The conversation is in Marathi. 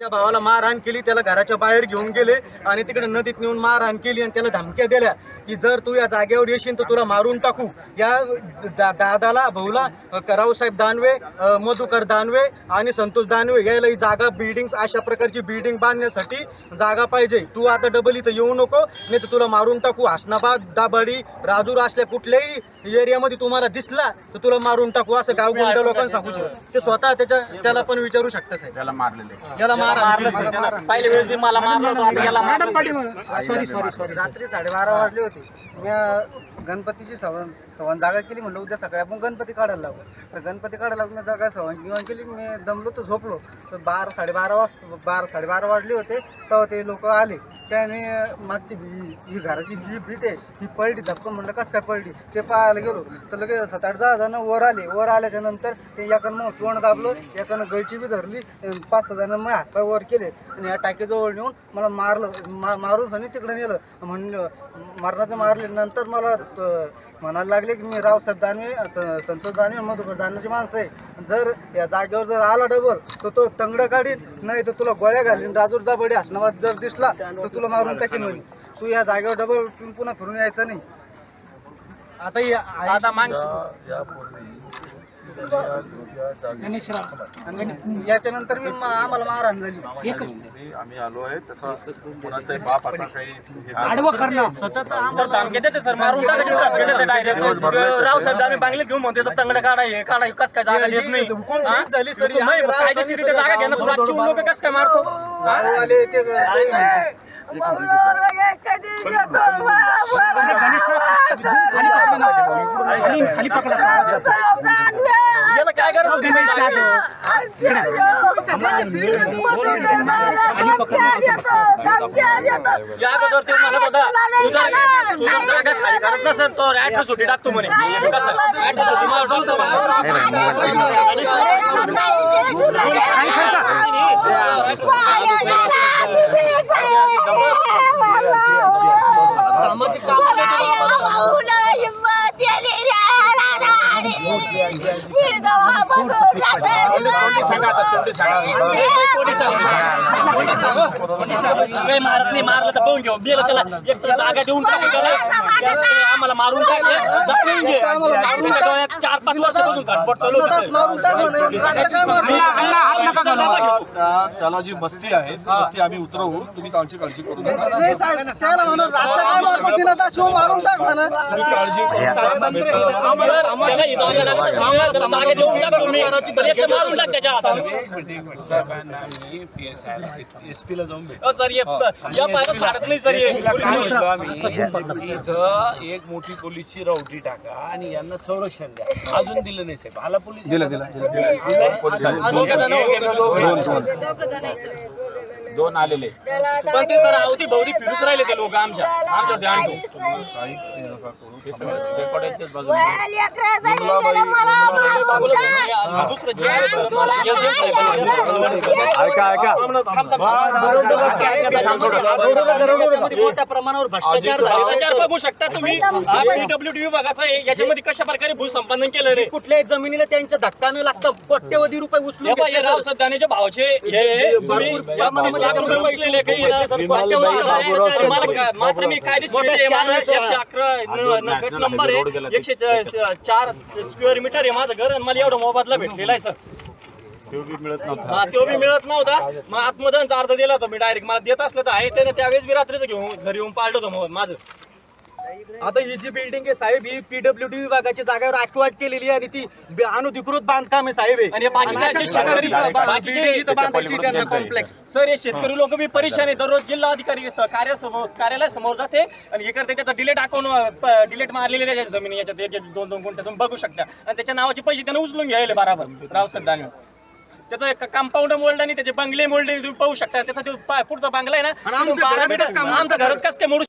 त्या भावाला मारहाण केली त्याला घराच्या बाहेर घेऊन गेले आणि तिकडे नदीत नेऊन मारहाण केली आणि त्याला धमक्या दिल्या की जर तू या जागेवर येशील तर तुला मारून टाकू. या दा- दादाला भाऊला अ, रावसाहेब दानवे मधुकर दानवे आणि संतोष दानवे यायला ही जागा बिल्डिंग अशा प्रकारची बिल्डिंग बांधण्यासाठी जागा पाहिजे. तू आता डबल इथं येऊ नको नाही तर तुला मारून टाकू. हसनाबाद दाबाडी राजूर असल्या कुठल्याही एरियामध्ये तुम्हाला दिसला तर तुला मारून टाकू असं गावगुंड लोकांना सांगू शकतो ते स्वतः त्याच्या त्याला पण विचारू शकता साहेब. त्याला मारलेले याला त्याला. पहिल्या वेळेस मला मारलं होतं आता याला मारलं. Sorry sorry sorry. रात्री साडेबारा वाजले होते. मी गणपतीची सवन सवन जागा केली म्हणलं उद्या सकाळी आपण गणपती काढायला लागू. तर गणपती काढायला लागून मी जागा सवन गिवण केली. मी दमलो तर झोपलो. तर बारा साडेबारा वाजता बारा साडेबारा वाजले होते. तेव्हा ते लोक आले. त्याने मागची भी ही घराची जी भीत आहे ही पळली धक्कन म्हणलं कसं काय पळली ते पाहायला गेलो. तर लगेच सात आठ दहा जणं वर आले. वर आल्याच्यानंतर ते एकानं मग तोंड दाबलो एकानं गळची बी धरली पाच सहा जणं मग हातपाय वर केले. आणि या टाकीजवळ नेऊन मला मारलं मा मारून सनी तिकडे नेलं. म्हणलं मरणाचं मारले नंतर मला म्हणायला लागले की मी रावसाहेब दानवे संतोष दानवे मधुकर दानवेची माणसं आहे. जर या जागेवर जर आला डबल तर तो तंगडं काढीन नाही तर तुला गोळ्या घालीन राजूर जाबडी हसनाबाद जर दिसला तर तुला मारून टाकीन म्हणे तू या जागेवर डबल पुन्हा फिरून यायचं नाही. आता ही- आता माग याच्यानंतर मी आम्हाला मारहाण झाली. आम्ही आलो आहे त्याचा कोणाचाही बाप आता काही हे सतत सर धमके देते सर मारून टाकायचे डायरेक्ट रावसाहेब आम्ही बांगले घेऊन म्हणते तर तंगड काढा हे काढा हे कस काय जागा देत नाही झाली सर कायदेशीर जागा घ्या ना तू रातची लोक कस काय मारतो? आले ते काही म्हणतात. होती माहिती या अगोदर ते म्हणत होता तू जर तू जर जागा खाली करत नसेल तर ऍड्रेस सुट्टी टाकतो म्हणे कसं ऍड्रेस सुट्टी मला टाकतो सामाजिक मारत नाही मारलं तर पाहून घेऊ गेलं त्याला एक तर जागा देऊन टाकू त्याला. आम्हाला मारून टाकलं चार पाच वर्षापासून घटपट चालू त्याला जी बस्ती आहे ती बस्ती आम्ही उतरवू तुम्ही काळजी काळजी करू ही. अहो, सर हे या पायानं फाडत नाही सर हे. एक मोठी पोलीसची रावटी टाका आणि यांना संरक्षण द्या. अजून दिलं नाही साहेब. हाला पोलीस? दिलं दिलं दोन आलेले. पण ते सर अवती भवती फिरत राहिले ते लोक आमच्या. आमच्या ध्यान ठेवून. बाजूला ऐका ऐका मोठ्या प्रमाणावर भ्रष्टाचार भ्रष्टाचार बघू शकता तुम्ही पीडब्ल्यूडी विभागाचा आहे. याच्यामध्ये कशा प्रकारे भूसंपादन केलं नाही कुठल्याही जमिनीला त्यांचा धक्का न लागतं कोट्यवधी रुपये उचलून हे घेतले, राव सर. सध्याचे भावचे हे काही मला मात्र मी कायदेशीर आहे. माझं एकशे अकरा न- न- गट नंबर आहे एकशे च- चार स्क्वेअर मीटर आहे माझं घर आणि मला एवढा मोबदला भेटलेला आहे सर. मिळत नव्हता. हा तो बी मिळत नव्हता. मग आत्मदानचा अर्ध दिला होता मी डायरेक्ट मला देत असलं तर आहे त्याने त्यावेळेस मी रात्रीचं घेऊन घरी येऊन पाळलं होतं मग माझं. आता ही जी बिल्डिंग आहे साहेब ही पीडब्ल्यूडी विभागाच्या जागेवर अक्वाट केलेली आहे आणि ती अनधिकृत बांधकाम आहे साहेब हे. आणि बाकीचे आणि अशा शेतकरी- प्रकारे बा- बा- बाकीचे building इथं बांधायची त्यांना कॉम्प्लेक्स सर हे शेतकरी लोक बी परेशान आहे दररोज जिल्हा अधिकारी स- कार्यासमोर कार्यालय समोर जाते आणि हे करते. त्याचा डिलेट अकाउंट डिलेट मारलेले त्याच्या जमिनी याच्यात. एक एक दोन दोन गुंठे तुम्ही बघू शकता. आणि त्याच्या नावाचे पैसे त्याने उचलून घ्यायले बराबर. रावसाहेब दानवे. त्याचं कंपाऊंड मोल्ड आणि त्याचे बंगले मोल्ड तुम्ही पाहू शकता. त्याचा जो पा- पुढचा बंगला आहे आणि ना आमचं बारा घरच मीटर कसं काय मोडतं, आमचं सर? घरच कसं काय मोडू